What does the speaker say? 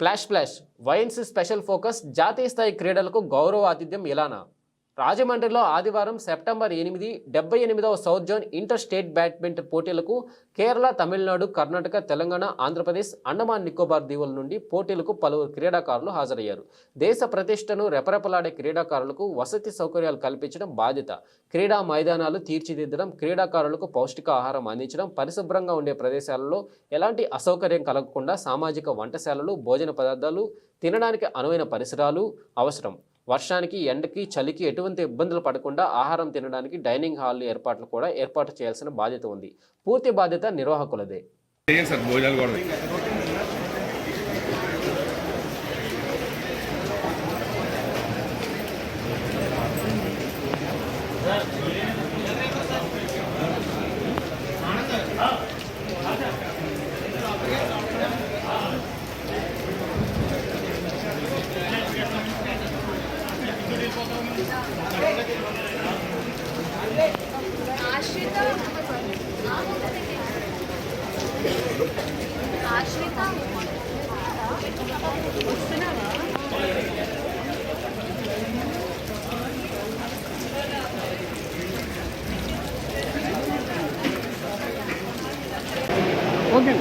flash flash wines special focus జాతీయ స్థాయి క్రీడలకు గౌరవ ఆతిథ్యం ఇలానా రాజమండ్రిలో ఆదివారం సెప్టెంబర్ ఎనిమిది డెబ్బై ఎనిమిదవ south zone inter state badminton పోటీలకు కేరళ తమిళనాడు కర్ణాటక తెలంగాణ ఆంధ్రప్రదేశ్ అండమాన్ నికోబార్ దీవుల నుండి పోటీలకు పలువురు క్రీడాకారులు హాజరయ్యారు. దేశ ప్రతిష్టను రెపరెపలాడే క్రీడాకారులకు వసతి సౌకర్యాలు కల్పించడం బాధ్యత. క్రీడా మైదానాలు తీర్చిదిద్దడం క్రీడాకారులకు పౌష్టికాహారం అందించడం పరిశుభ్రంగా ఉండే ప్రదేశాలలో ఎలాంటి అసౌకర్యం కలగకుండా సామాజిక వంటశాలలు భోజన పదార్థాలు తినడానికి అనువైన పరిసరాలు అవసరం. వర్షానికి ఎండకి చలికి ఎటువంటి ఇబ్బందులు పడకుండా ఆహారం తినడానికి డైనింగ్ హాల్ ఏర్పాట్లు కూడా ఏర్పాటు చేయాల్సిన బాధ్యత ఉంది పూర్తి బాధ్యత నిర్వాహకులదే Yeah. ఆశ్రిత ఆశ్రిత వస్తున్నావా ఓకే